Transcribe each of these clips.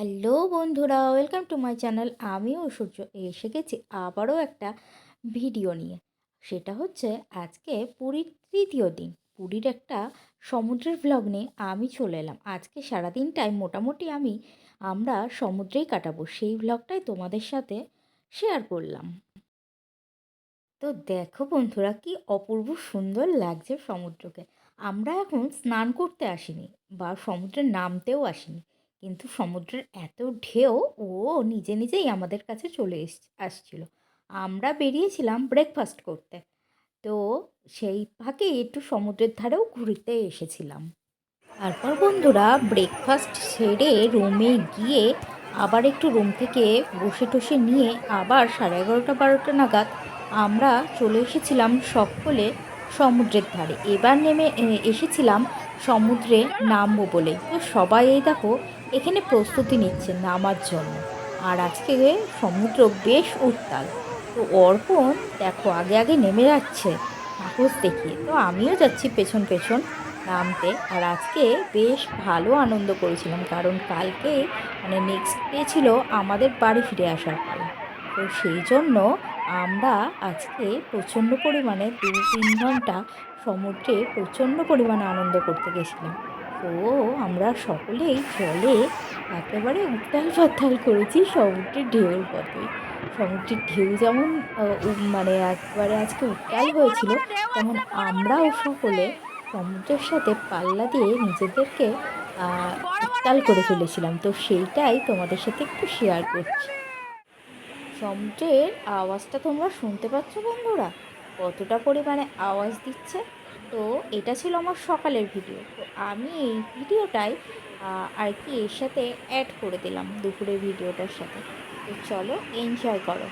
Hello বন্ধুরা, welcome to my channel. আমি ঐশ্বর্য, এসে গেছি আবারও একটা ভিডিও নিয়ে। সেটা হচ্ছে আজকে পুরীর তৃতীয় দিন। পুরীর একটা সমুদ্রের ভ্লগ নিয়ে আমি চলে এলাম। আজকে সারাদিনটাই মোটামুটি আমি, আমরা সমুদ্রেই কাটাবো। সেই ভ্লগটাই তোমাদের সাথে শেয়ার করলাম। তো দেখো বন্ধুরা, কি অপূর্ব সুন্দর লাগছে সমুদ্রকে। আমরা এখন স্নান করতে আসিনি বা সমুদ্রে নামতেও আসিনি। কিন্তু সমুদ্রের এত ঢেউ, ও নিজে নিজেই আমাদের কাছে চলে এস, আসছিল। আমরা বেরিয়েছিলাম ব্রেকফাস্ট করতে। তো সেই ফাঁকে একটু সমুদ্রের ধারেও ঘুরতে এসেছিলাম। তারপর বন্ধুরা ব্রেকফাস্ট সেরে রুমে গিয়ে আবার একটু রুম থেকে বসে টসে নিয়ে আবার সাড়ে এগারোটা, বারোটা নাগাদ আমরা চলে এসেছিলাম সকলে সমুদ্রের ধারে। এবার নেমে এসেছিলাম সমুদ্রে নামবো বলে। তো সবাই এই দেখো এখানে প্রস্তুতি নিচ্ছে নামার জন্য। আর আজকে সমুদ্র বেশ উত্তাল। তো অর্পণ দেখো আগে আগে নেমে যাচ্ছে। সাহস দেখিয়ে। তো আমিও যাচ্ছি পেছন পেছন নামতে। আর আজকে বেশ ভালো আনন্দ করেছিলাম। কারণ কালকে মানে নেক্সট ডে ছিল আমাদের বাড়ি ফিরে আসার পালা। তো সেই জন্য আমরা আজকে প্রচণ্ড পরিমাণে দু তিন ঘণ্টা সমুদ্রে প্রচণ্ড পরিমাণে আনন্দ করতে গেছিলাম। তো আমরা সকলেই জলে একেবারে উত্তাল পাতাল করেছি সমুদ্রের ঢেউর পথে। সমুদ্রের ঢেউ যেমন মানে একবারে আজকে উত্তাল হয়েছিল, তেমন আমরাও সকলে সমুদ্রের সাথে পাল্লা দিয়ে নিজেদেরকে উত্তাল করে ফেলেছিলাম। তো সেইটাই তোমাদের সাথে একটু শেয়ার করছি। সমুদ্রের আওয়াজটা তোমরা শুনতে পাচ্ছ বন্ধুরা? কতটা পরিমাণে আওয়াজ দিচ্ছে? তো এটা ছিল আমার সকালের ভিডিও। তো আমি এই ভিডিওটাই আর কি এর সাথে অ্যাড করে দিলাম দুপুরের ভিডিওটার সাথে। তো চলো এনজয় করো।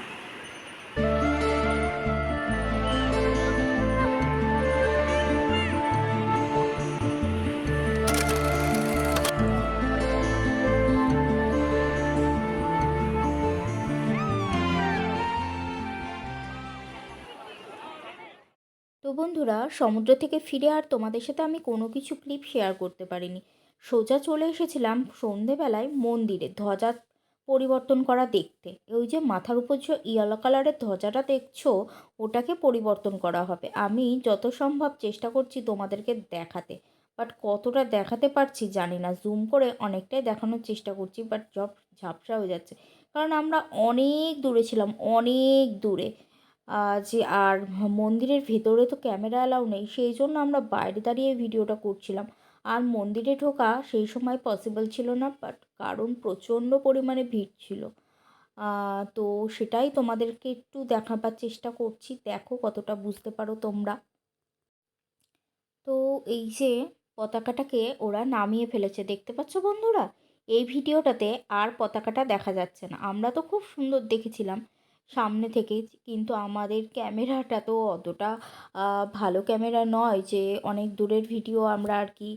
তো বন্ধুরা, সমুদ্র থেকে ফিরে আর তোমাদের সাথে আমি কোনো কিছু ক্লিপ শেয়ার করতে পারিনি। সোজা চলে এসেছিলাম সন্ধেবেলায় মন্দিরে ধ্বজা পরিবর্তন করা দেখতে। ওই যে মাথার উপর যে ইয়েলো কালারের ধ্বজাটা দেখছ, ওটাকে পরিবর্তন করা হবে। আমি যত সম্ভব চেষ্টা করছি তোমাদেরকে দেখাতে। বাট কতটা দেখাতে পারছি জানি না। জুম করে অনেকটাই দেখানোর চেষ্টা করছি বাট জব ঝাপসা হয়ে যাচ্ছে। কারণ আমরা অনেক দূরে ছিলাম, অনেক দূরে। যে আর মন্দিরের ভেতরে তো ক্যামেরা অ্যালাউ নেই, সেই জন্য আমরা বাইরে দাঁড়িয়ে ভিডিওটা করছিলাম। আর মন্দিরে ঢোকা সেই সময় পসিবল ছিল না বাট কারণ প্রচণ্ড পরিমাণে ভিড় ছিল। তো সেটাই তোমাদেরকে একটু দেখাবার চেষ্টা করছি, দেখো কতটা বুঝতে পারো তোমরা। তো এই যে পতাকাটাকে ওরা নামিয়ে ফেলেছে, দেখতে পাচ্ছ বন্ধুরা? এই ভিডিওটাতে আর পতাকাটা দেখা যাচ্ছে না। আমরা তো খুব সুন্দর দেখেছিলাম। সামনে থেকে কিন্তু আমাদের ক্যামেরাটা তো অতটা ভালো ক্যামেরা নয় যে অনেক দূরের ভিডিও আমরা আর কি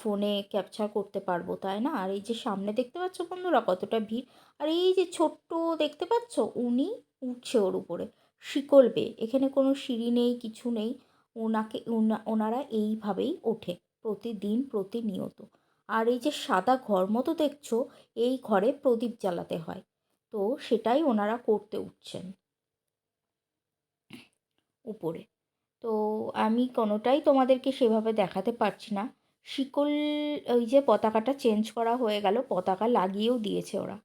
ফোনে ক্যাপচার করতে পারব, তাই না? আর এই যে সামনে দেখতে পাচ্ছ বন্ধুরা কতটা ভিড়? আর এই যে ছোট্ট দেখতে পাচ্ছ? উনি উঠছে ওর উপরে। শিকল বেয়ে। এখানে কোনো সিঁড়ি নেই, কিছু নেই। ওনাকে ওনারা এইভাবেই ওঠে প্রতিদিন, প্রতিনিয়ত। আর এই যে সাদা ঘর মতো দেখছ, এই ঘরে প্রদীপ জ্বালাতে হয়। তো সেটাই ওনারা করতে উঠছেন। উপরে। তো আমি কোনোটাই তোমাদেরকে সেভাবে দেখাতে পারছি না। শিকল ওই যে পতাকাটা চেঞ্জ করা হয়ে গেল পতাকা লাগিয়েও দিয়েছে ওরা।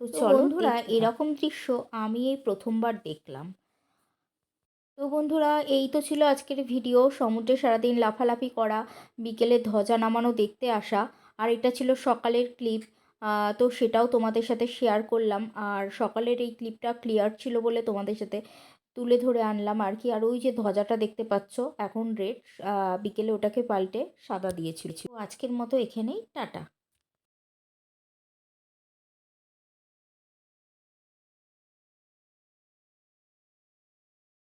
তো চলো বন্ধুরা এরকম দৃশ্য আমি এই প্রথমবার দেখলাম। তো বন্ধুরা এই তো ছিল আজকের ভিডিও। সমুদ্রে সারাদিন লাফালাফি করা বিকেলে ধ্বজা নামানো দেখতে আসা আর এটা ছিল সকালের ক্লিপ। তো সেটাও তোমাদের সাথে শেয়ার করলাম। আর সকালের এই ক্লিপটা ক্লিয়ার ছিল বলে তোমাদের সাথে তুলে ধরে আনলাম আর কি। আর ওই যে ধ্বজাটা দেখতে পাচ্ছ, এখন রেড বিকেলে ওটাকে পাল্টে সাদা দিয়েছিল। আজকের মতো এখানেই, টাটা।